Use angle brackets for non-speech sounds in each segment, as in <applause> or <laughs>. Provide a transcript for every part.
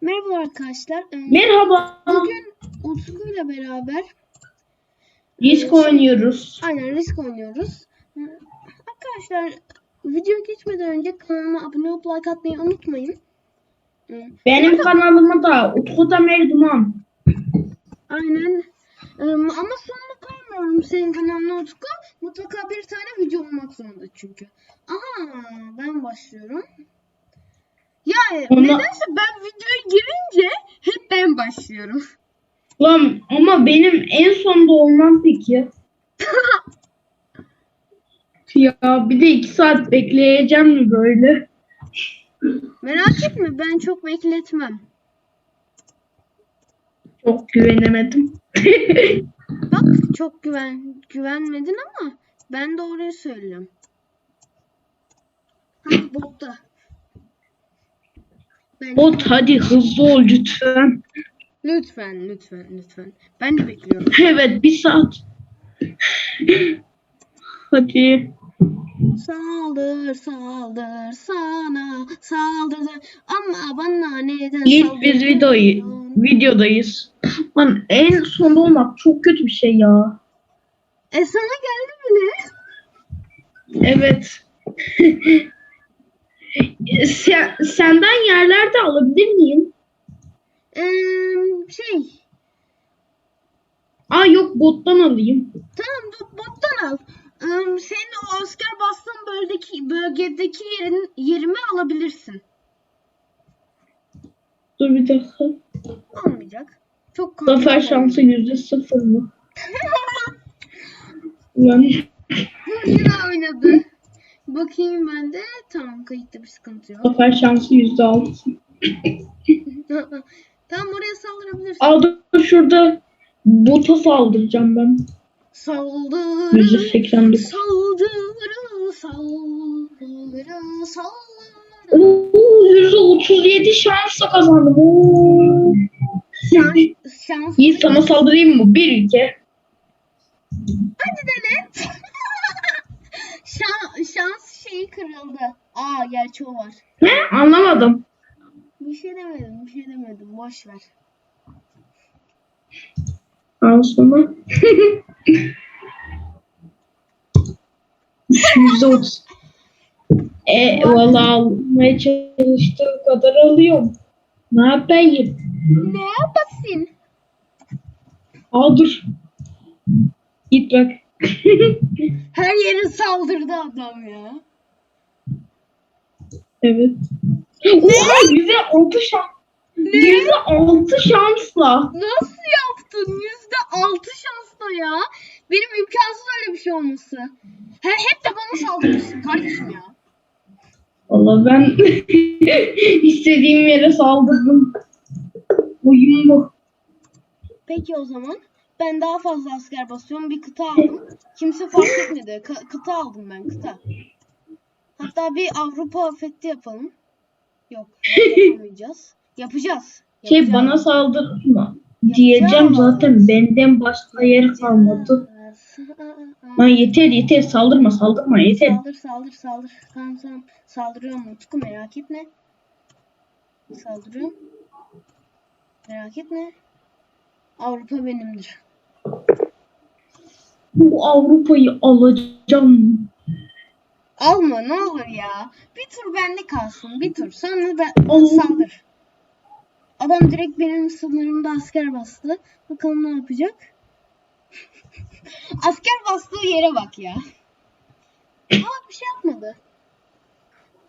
Merhaba arkadaşlar. Ee, Merhaba. Bugün Utku ile beraber Risk oynuyoruz. aynen risk oynuyoruz. Ee, Arkadaşlar video geçmeden önce kanalıma abone olup like atmayı unutmayın. Ee, Benim kanalıma da Utku Tamer Duman. Aynen. Ama sonuna koymuyorum senin kanalına Utku. Mutlaka bir tane video olmak zorunda çünkü. Aha ben başlıyorum. Yani Ona- nedense ben videoya girince hep ben başlıyorum. Lan ama benim en sonda olmam peki. <laughs> ya bir de iki saat bekleyeceğim mi böyle? Merak etme ben çok bekletmem. Çok güvenemedim. <laughs> Bak çok güven güvenmedin ama ben doğruyu söylüyorum. Ha botta. Bot hadi hızlı ol lütfen. lütfen lütfen lütfen. Ben de bekliyorum. Evet bir saat. hadi. Saldır saldır sana saldırdı ama bana neden İlk biz videoyu, videodayız. Lan en sonda olmak çok kötü bir şey ya. E sana geldi bile. Evet. <laughs> Sen, senden yerlerde alabilir miyim? Ee, şey Aa yok bottan alayım. Tamam bu bottan al. Ee, senin o asker bastığın bölgedeki, bölgedeki yerin, yerimi alabilirsin. Dur bir dakika. Olmayacak. Çok Zafer kontrol şansı yüzde sıfır mı? <laughs> Ulan Yine oynadı. Bakayım ben de. Tamam kayıtta bir sıkıntı yok. zafer şansı yüzde altı. <laughs> tamam oraya saldırabilirsin. Aa dur şurada bota saldıracağım ben. Saldırı. Yüzde seksen dokuz. Saldırı. Saldırı. Saldırı. Oo, yüzde otuz yedi şansla kazandım. Oo. Şans, şans. İyi sana saldırayım mı? Bir iki. Hadi dene. <laughs> şans, şans şeyi kırıldı. Aa gerçi o var. Ne? Anlamadım. Bir şey demedim, bir şey demedim. Boş ver. Al sana. <laughs> Yüzde otuz. E valla almaya çalıştığım kadar alıyorum. Ne yapayım? Ne yapasın? Aa dur. Git bak. <laughs> Her yere saldırdı adam ya. evet. Oha yüzde altı şans. Yüzde altı şansla. Nasıl yaptın? Yüzde altı şansla ya. Benim imkansız öyle bir şey olması. He, hep de bana saldırırsın kardeşim ya. Valla ben <laughs> istediğim yere saldırdım. Oyun bu. Peki o zaman ben daha fazla asker basıyorum. Bir kıta aldım. Kimse fark etmedi. Ka- kıta aldım ben kıta. Hatta bir Avrupa fethi yapalım. Yok yapamayacağız. Yapacağız. Şey Yapacağız. bana saldırma. Diyeceğim zaten benden başka yer kalmadı. Lan yeter yeter saldırma saldırma yeter. Saldır saldır saldır. Tamam tamam. Saldırıyorum Utku merak etme. Saldırıyorum. Merak etme. Avrupa benimdir. Bu Avrupa'yı alacağım. Alma ne olur ya. Bir tur bende kalsın. Bir tur. Sonra da Allah. saldır. Adam direkt benim sınırımda asker bastı. Bakalım ne yapacak. <laughs> asker bastığı yere bak ya. Aa bir şey yapmadı.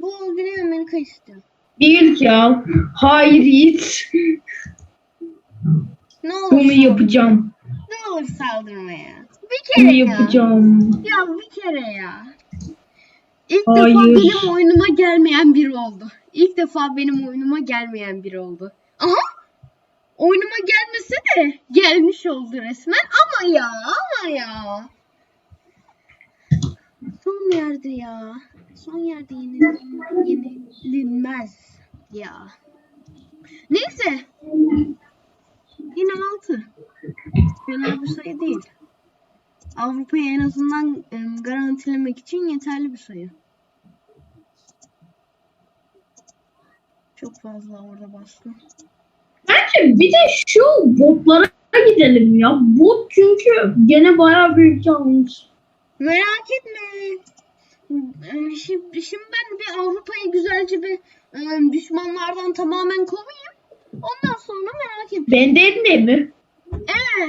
Bu Güney Amerika istiyor. Değil al. Hayır Yiğit. Ne olur Bunu yapacağım. Ne olur saldırma ya. Bir kere Bunu ya. yapacağım. Ya bir kere ya. İlk Hayır. defa benim oyunuma gelmeyen biri oldu. İlk defa benim oyunuma gelmeyen biri oldu. Aha! Oyunuma gelmese de gelmiş oldu resmen. Ama ya, ama ya. Son yerde ya. Son yerde yenil- yenilmez ya. Neyse. Yine altı. Fena bir sayı değil. Avrupa'yı en azından e, garantilemek için yeterli bir sayı. Çok fazla orada bastım. Bence bir de şu botlara gidelim ya. Bot çünkü gene bayağı büyük yanlış. Merak etme. Şimdi, şimdi ben bir Avrupa'yı güzelce bir düşmanlardan tamamen kovayım. Ondan sonra merak etme. Benden de mi? Ee,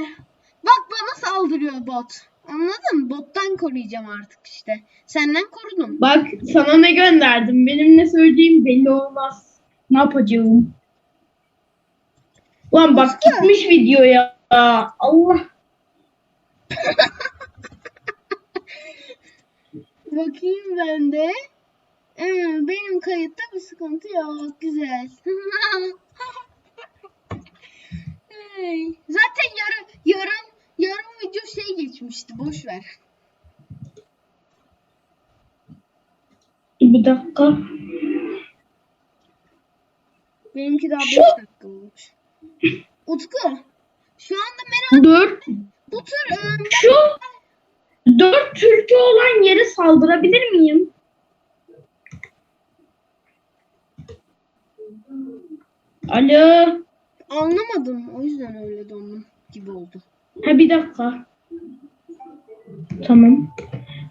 bak bana saldırıyor bot. Anladın mı? Bottan koruyacağım artık işte. Senden korudum. Bak sana ne gönderdim. Benim ne söyleyeceğim belli olmaz. Ne yapacağım? Ulan bak Usta. gitmiş videoya. Allah. <laughs> Bakayım ben de. Ee, benim kayıtta bir sıkıntı yok. Güzel. <laughs> Zaten yarın yarın yarın video şey geçmişti. Boş ver. Bir dakika. Benimki daha 5 Şu- dakika olmuş. Utku. Şu anda merak Dört. bu tür e, Şu dört türkü olan yere saldırabilir miyim? Alo. Anlamadım. O yüzden öyle dondum gibi oldu. Ha bir dakika. Tamam.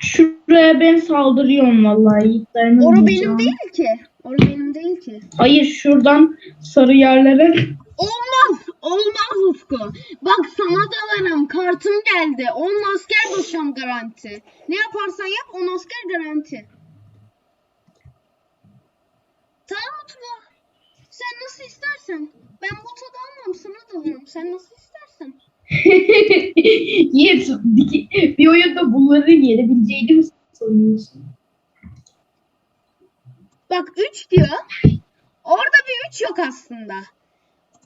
Şuraya ben saldırıyorum vallahi. Ora dayanamayacağım. benim değil ki. Ora benim değil ki. Hayır şuradan sarı yerlere. Olmaz. Olmaz Utku. Bak sana dalarım. Kartım geldi. 10 asker basacağım garanti. Ne yaparsan yap 10 asker garanti. Tamam Utku. Sen nasıl istersen. Ben bota dalmam sana dalarım. Sen nasıl istersen. <laughs> yes. Bir, bir oyunda bunları yenebileceğini mi sanıyorsun? Bak 3 diyor. Orada bir 3 yok aslında.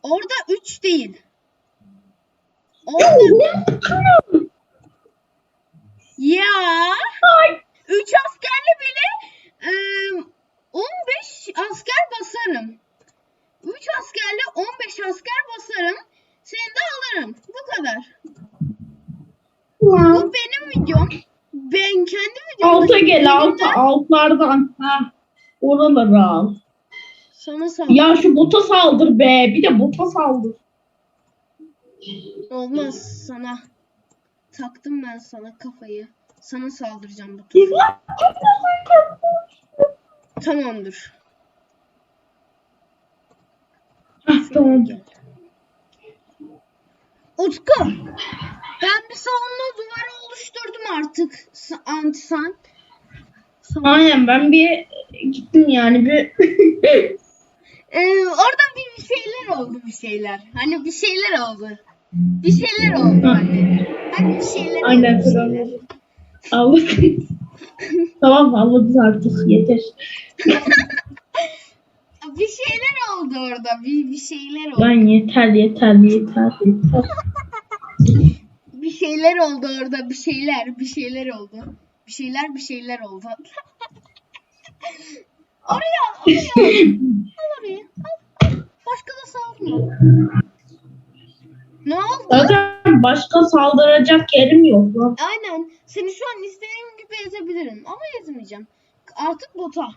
Orada 3 değil. Orada ya 3 askerle bile e, 15 asker basarım. 3 askerle 15 asker basarım. Seni de alırım. Bu kadar. Bu benim videom. Ben kendi videomda Alta gel videomda Altlardan. Ha. Oraları al. Sana sal. Ya şu bota saldır be. Bir de bota saldır. Olmaz sana. Taktım ben sana kafayı. Sana saldıracağım bu tur. Tamamdır. Hah, tamam. Utku. Ben bir savunma duvarı oluşturdum artık. Antisan. Aynen ben bir gittim yani bir <laughs> Ee, orada bir, bir şeyler oldu bir şeyler. Hani bir şeyler oldu. Bir şeyler oldu hani. Hani bir şeyler Aynen, oldu. bir şeyler. Tamam anladın <laughs> artık yeter. <laughs> Bir şeyler oldu orada. Bir, bir şeyler oldu. Lan yeter yeter yeter yeter. Bir şeyler oldu orada. Bir şeyler. Bir şeyler oldu. Bir şeyler bir şeyler oldu. oraya oraya. Al oraya. Al. al. Başka da saldırma. Ne oldu? Zaten başka saldıracak yerim yok lan. Aynen. Seni şu an istediğim gibi ezebilirim. Ama ezmeyeceğim. Artık bota.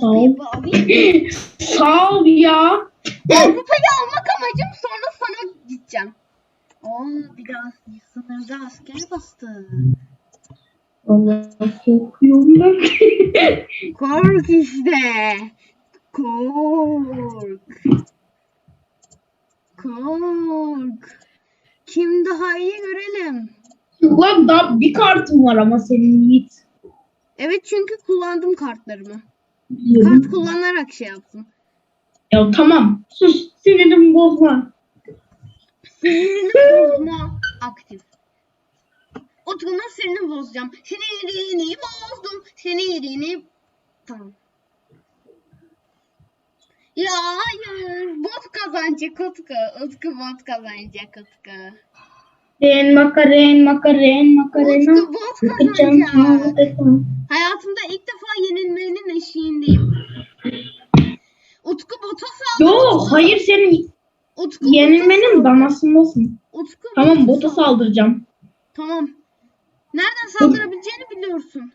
Sağ ol. <clears throat> Sağ ol ya. Avrupa'yı almak amacım sonra sana gideceğim. Oo bir daha sınırda asker bastı. Korkuyorum ben. Kork işte. Kork. Kork. Kim daha iyi görelim. Lan daha bir kartım var ama senin Yiğit. Evet çünkü kullandım kartlarımı. Biliyorum. Kart kullanarak şey yaptım. Ya tamam sus sinirimi bozma. Sinirini bozma aktif. Utku'nun sinirini bozacağım. Sinirini bozdum. Sinirini... Tamam. Ya hayır. Bot kazanacak Utku. Utku bot kazanacak Utku. Ren makaren makaren makarena. Utku bot kazanacak. Hayatımda ilk defa yenilmenin eşiğindeyim. Utku bota saldırdı. Yok hayır senin Utku yenilmenin saldırdı. damasındasın. Utku Tamam bota saldıracağım. Tamam. Nereden saldırabileceğini biliyorsun.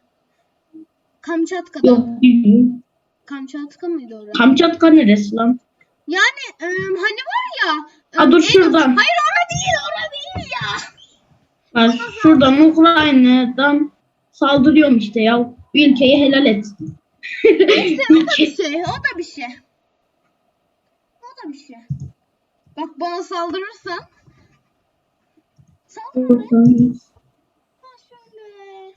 Kamçatka'dan. Yok bilmiyorum. Kamçatka mıydı orası? Kamçatka neresi lan? Yani e, hani var ya. Ha, dur en- şuradan. Hayır orada değil orada değil ya. Ben şuradan Ukrayna'dan saldırıyorum işte ya. Ülkeyi helal et. Neyse o da bir şey. O da bir şey. O da bir şey. Bak bana saldırırsan. Saldır be. Ha şöyle.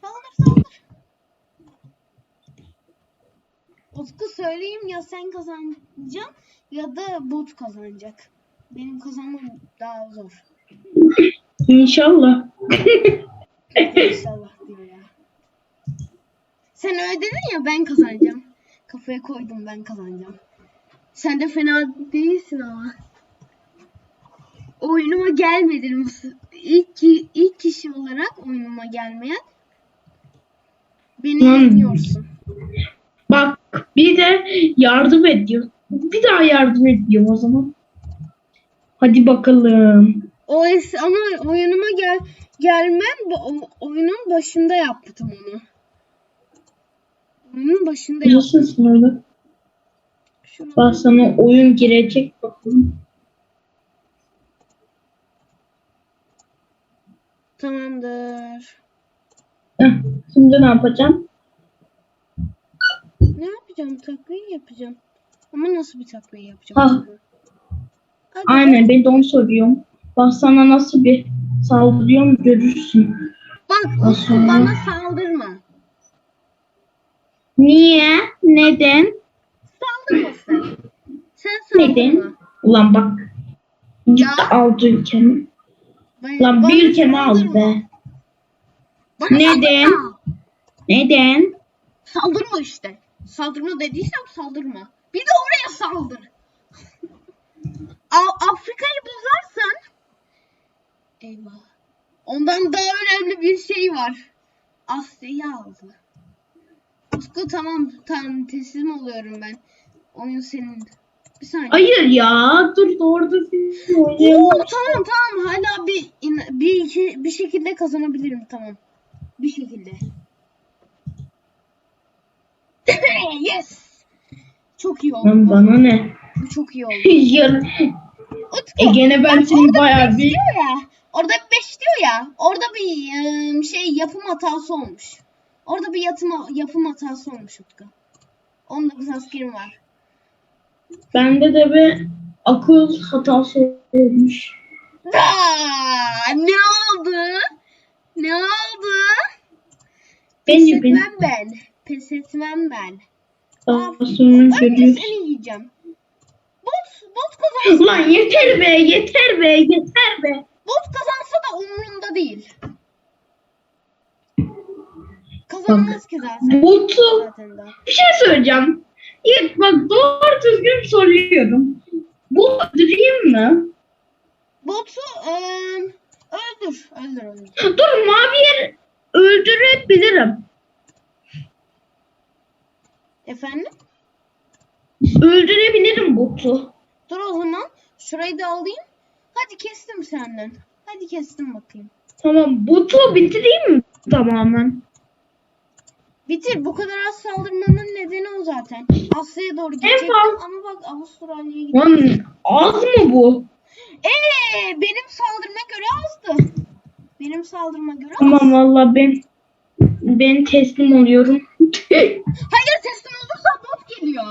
Saldır saldır. Utku söyleyeyim ya sen kazanacaksın ya da bot kazanacak. Benim kazanmam daha zor. İnşallah. İnşallah diyor ya. Sen öyle dedin ya ben kazanacağım. Kafaya koydum ben kazanacağım. Sen de fena değilsin ama. Oyunuma gelmedin. bu- İlk, ilk kişi olarak oyunuma gelmeyen beni Hmm. yeniyorsun. Bak bir de yardım ediyor. Bir daha yardım ediyor o zaman. Hadi bakalım. O es ama oyunuma gel gelmem oyunun başında yaptım onu. Oyunun başında yaptım. Nasılsın öyle? Şunu- Bak sana oyun girecek bakalım. Tamamdır. Şimdi ne yapacağım? Ne yapacağım? Takviye yapacağım. Ama nasıl bir takviye yapacağım? Ha. Hadi. Aynen ben de onu soruyorum. Bak sana nasıl bir saldırıyorum görürsün. Bak sonra- bana saldırma. Niye? Neden? Saldırma sen. Sen saldırma. Neden? Ulan bak. Gitti aldı ülkemi. Ben- Lan bir ülkemi aldı be. Bana Neden? saldırma. Neden? Saldırma işte. Saldırma dediysem saldırma. Bir de oraya saldır. Afrika'yı bozarsan eyvah. Ondan daha önemli bir şey var. Asya'yı aldı. Utku tamam tamam teslim oluyorum ben. Oyun senin. Bir saniye. Hayır ya. Dur doğru düzgün Oo, oynayalım. tamam tamam hala bir in- bir iki, bir şekilde kazanabilirim tamam. Bir şekilde. <laughs> yes. Çok iyi oldu. Lan bu. bana ne? Bu çok iyi oldu. Utku. E gene ben seni bayağı beş bir- diyor ya. Orada 5 diyor ya. Orada bir e, şey yapım hatası olmuş. Orada bir yatım, yapım hatası olmuş Utku. 19 askerim var. Bende de bir akıl hatası olmuş. Aa, ne oldu? Ne oldu? Pes etmem ben. Pes etmem ben. sonra Önce görüyoruz. seni yiyeceğim. Bot, bot kazansa, Ulan yeter be yeter be yeter be. bot kazansa da umurumda değil. Kazanmaz ki zaten. Botu Zaten daha. bir şey söyleyeceğim. İlk bak doğru düzgün soruyorum. Bu öldüreyim mi? Botu eee, öldür. Öldür öldür. Dur mavi yer öldürebilirim. Efendim? Öldürebilirim botu. Dur o zaman. Şurayı da alayım. Hadi kestim senden. Hadi kestim bakayım. Tamam botu bitireyim mi tamamen? Bitir. Bu kadar az saldırmanın nedeni o zaten. Asya'ya doğru gidecektim fazla- ama bak Avustralya'ya gidiyor. Lan az mı bu? Ee, benim saldırma göre azdı. Benim saldırma göre az. Tamam valla ben ben teslim oluyorum. <laughs> Hayır teslim olursa bot geliyor.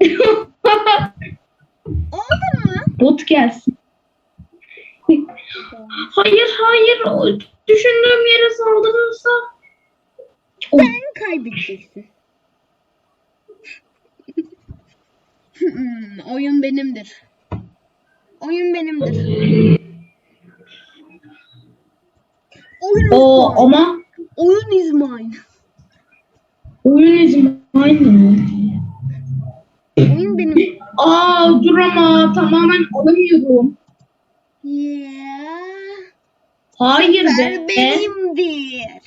<laughs> Oldu mu? Bot gelsin. Hayır hayır o düşündüğüm yere saldırırsa Sen kaybedeceksin. Hmm, oyun benimdir. Oyun benimdir. Oyun is o mine. ama Oyun is mine. oyun izin aynı. Oyun benim. Aa dur ama tamamen alamıyorum. Yeah. Hayır Zafer be. benimdir.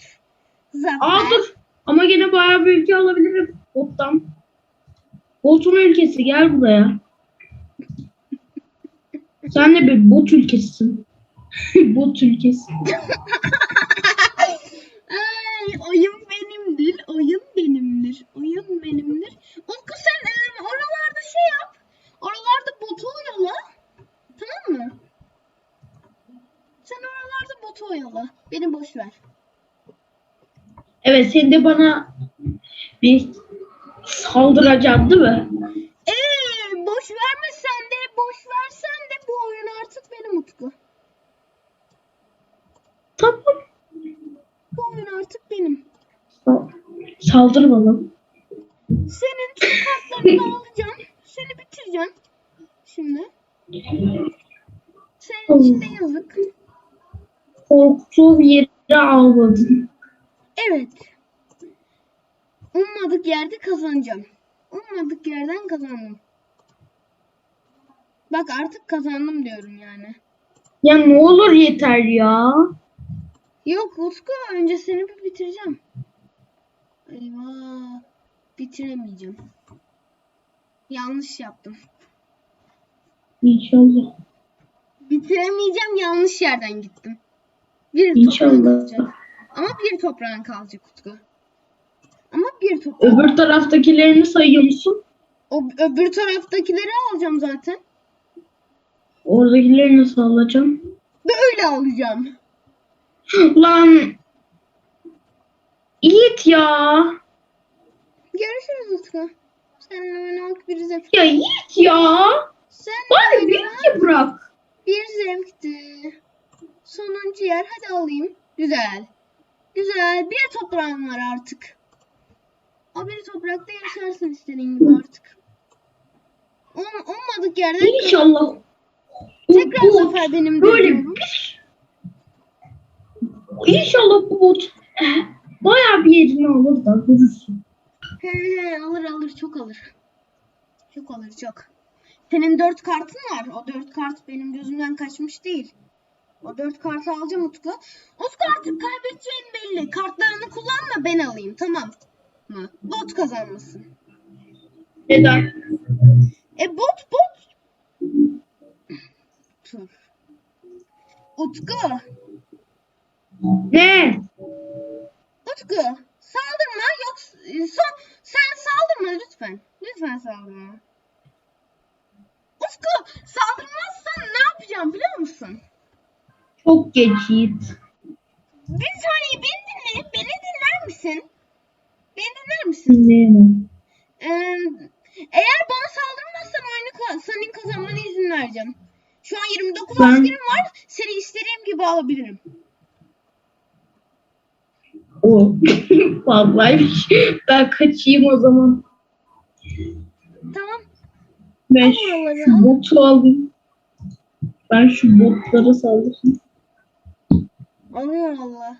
Zafer. Aa dur. Ama gene bayağı bir ülke alabilirim bottan. Botun ülkesi gel buraya. Sen de bir bot ülkesisin. <laughs> Bot ülkesi. <laughs> Ay, oyun benimdir, oyun benimdir, oyun benimdir. Utku sen e, oralarda şey yap. Oralarda botu oyala. Tamam mı? Sen oralarda botu oyala. Beni boş ver. Evet sen de bana bir saldıracaksın değil mi? Ee, boş verme sen de, boş versen de bu oyun artık benim Utku. Tamam. Bu oyun artık benim. Saldır bana. Senin tüm kartlarını alacağım. Seni bitireceğim. Şimdi. Senin için de yazık. Korktuğum yere almadın. Evet. Ummadık yerde kazanacağım. Ummadık yerden kazandım. Bak artık kazandım diyorum yani. Ya ne olur yeter ya. Yok Utku önce seni bir bitireceğim. Eyvah. Bitiremeyeceğim. Yanlış yaptım. İnşallah. Bitiremeyeceğim yanlış yerden gittim. Bir İnşallah. Ama bir toprağın kalacak Utku. Ama bir toprağın. Öbür taraftakilerini sayıyor musun? O öbür taraftakileri alacağım zaten. Oradakileri nasıl alacağım? Böyle alacağım. <gasps> Lan. Yiğit ya. Görüşürüz Utku. Seninle oynamak bir zevk. Ya Yiğit ya. Seninle Bari iki bırak. bir zevkti. Sonuncu yer hadi alayım. Güzel. Güzel. Bir toprağım var artık. Bir toprakta yaşarsın istediğin gibi artık. Um, ummadık yerden İnşallah. tekrar Bu- zafer benim Böyle diyorum. bir... İnşallah bu bot eh, bayağı bir yerini alır da görürsün. He he alır alır çok alır. Çok alır çok. Senin dört kartın var. O dört kart benim gözümden kaçmış değil. O dört kartı alacağım Utku. Utku artık kaybedeceğin belli. Kartlarını kullanma ben alayım tamam mı? Bot kazanmasın. Neden? E bot bot. Dur. Utku. Ne? Utku. Saldırma yok. Son, sen saldırma lütfen. Lütfen saldırma. Utku saldırmazsan ne yapacağım biliyor musun? Çok geç Yiğit. Bir saniye beni dinle. Beni dinler misin? Beni dinler misin? Dinleyemem. Ee, eğer bana saldırmazsan oyunu senin kazanmana izin vereceğim. Şu an 29 Ben- askerim var. Seni istediğim gibi alabilirim. O <laughs> fazlaymış. Ben kaçayım o zaman. Tamam. Ben Al şu oraları, botu alayım. Ben şu botlara saldırayım. Alıyor Allah.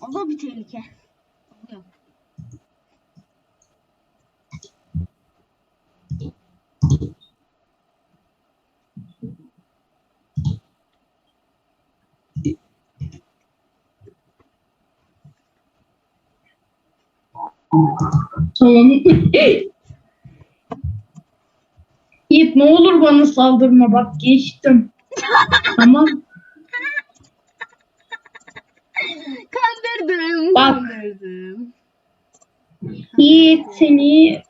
O da bir tehlike. Tamam. <laughs> Yiğit ne olur bana saldırma bak geçtim. <laughs> tamam. Kandırdım. Bak. Kandırdım. Yiğit seni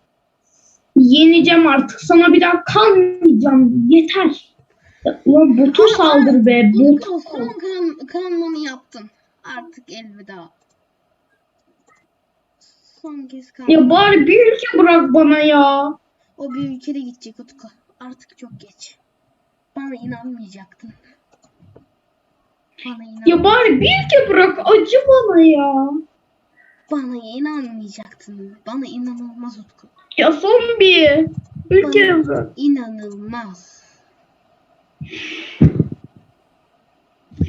yeneceğim artık. Sana bir daha kalmayacağım. Yeter. Ya, Ulan botu saldır be. Bot. Utku son kan, kanmanı yaptın. Artık elveda. Son kez kan. Ya bari bir ülke bırak bana ya. O bir ülkede gidecek Utku. Artık çok geç. Bana inanmayacaktın. Bana inan. Ya bari bir ülke bırak. Acı bana ya. Bana inanmayacaktın. Bana inanılmaz Utku. Ya son bir. Ülke bırak. İnanılmaz.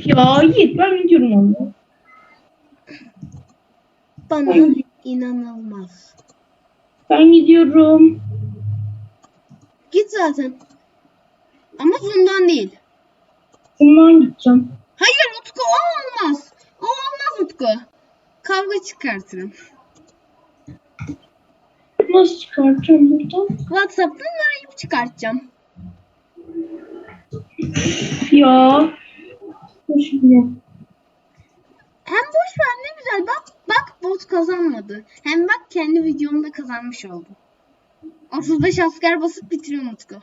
Ya Yiğit ben gidiyorum Allah. Bana Ay. inanılmaz. Ben gidiyorum. Git zaten. Ama bundan değil. Bundan gideceğim. Hayır Utku o olmaz. O olmaz Utku. Kavga çıkartırım. Nasıl çıkartacağım buradan? WhatsApp'tan arayıp çıkartacağım. Ya. Şimdi. Hem boş ver ne güzel bak bak bot kazanmadı. Hem bak kendi videomda kazanmış oldum. 35 asker basıp bitiriyorum Utku.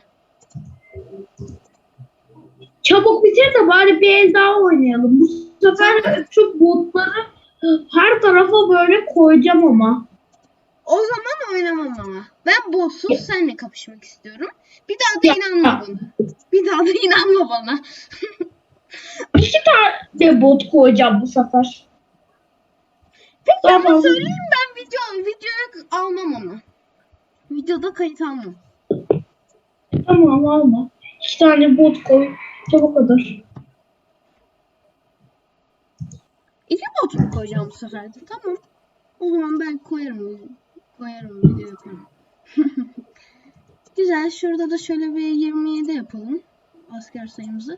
Çabuk bitir de bari bir el daha oynayalım. Bu sefer şu botları her tarafa böyle koyacağım ama. O zaman oynamam ama. Ben botsuz seninle kapışmak istiyorum. Bir daha da inanma bana. Bir daha da inanma bana. <laughs> İki tane bot koyacağım bu sefer. Peki ama söyleyeyim ben video videoya almam onu. Videoda kayıt almam. Tamam alma. İki tane bot koy. Çabuk kadar. İki bot mu koyacağım bu sefer? Tamam. O zaman ben koyarım. Koyarım video yaparım. <laughs> Güzel. Şurada da şöyle bir 27 yapalım. Asker sayımızı.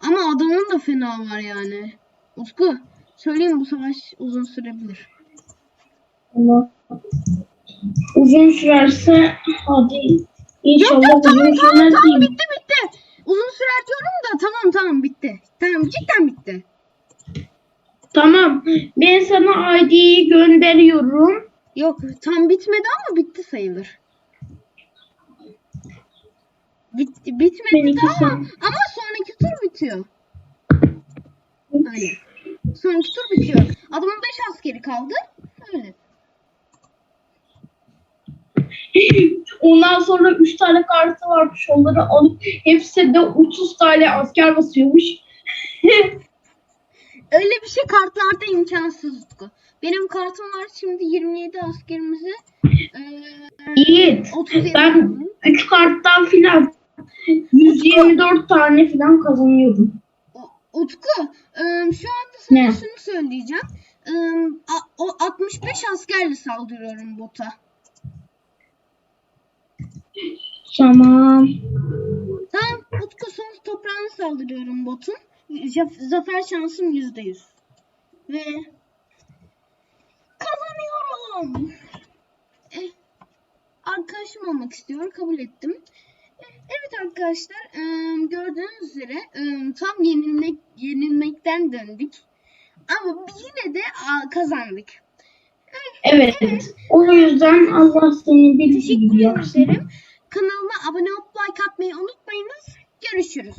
Ama adamın da fena var yani. Utku. Söyleyeyim bu savaş uzun sürebilir. Allah. Uzun sürerse hadi. İnşallah Yok yok tamam uzun tamam sürmez tamam bitti bitti. Uzun sürer diyorum da tamam tamam bitti. Tamam cidden bitti. Tamam. Ben sana ID'yi gönderiyorum. Yok tam bitmedi ama bitti sayılır. Bitti, bitmedi de ama, ama sonraki tur bitiyor. Öyle. Sonraki tur bitiyor. Adamın 5 askeri kaldı. Öyle. <clears throat> Ondan sonra 3 tane kartı varmış. Onları alıp hepsi de 30 tane asker basıyormuş. <laughs> Öyle bir şey kartlarda imkansız Utku. Benim kartım var şimdi 27 askerimizi. İyi. 37 Ben aldım. 3 karttan filan 124 tane filan kazanıyordum. Utku, şu anda sana Ne? şunu söyleyeceğim. O 65 askerle saldırıyorum bota. Tamam. Tamam, Utku son toprağına saldırıyorum botun. Zaf- Zafer şansım %100. Ve kazanıyorum. Eh, arkadaşım olmak istiyor, kabul ettim. Eh, Evet arkadaşlar, gördüğünüz üzere tam yenilmek yenilmekten döndük. Ama yine de kazandık. Evet. O yüzden Allah seni bildiği gibi Teşekkür yapsın. ederim. Kanalıma abone olup like atmayı unutmayınız. Görüşürüz.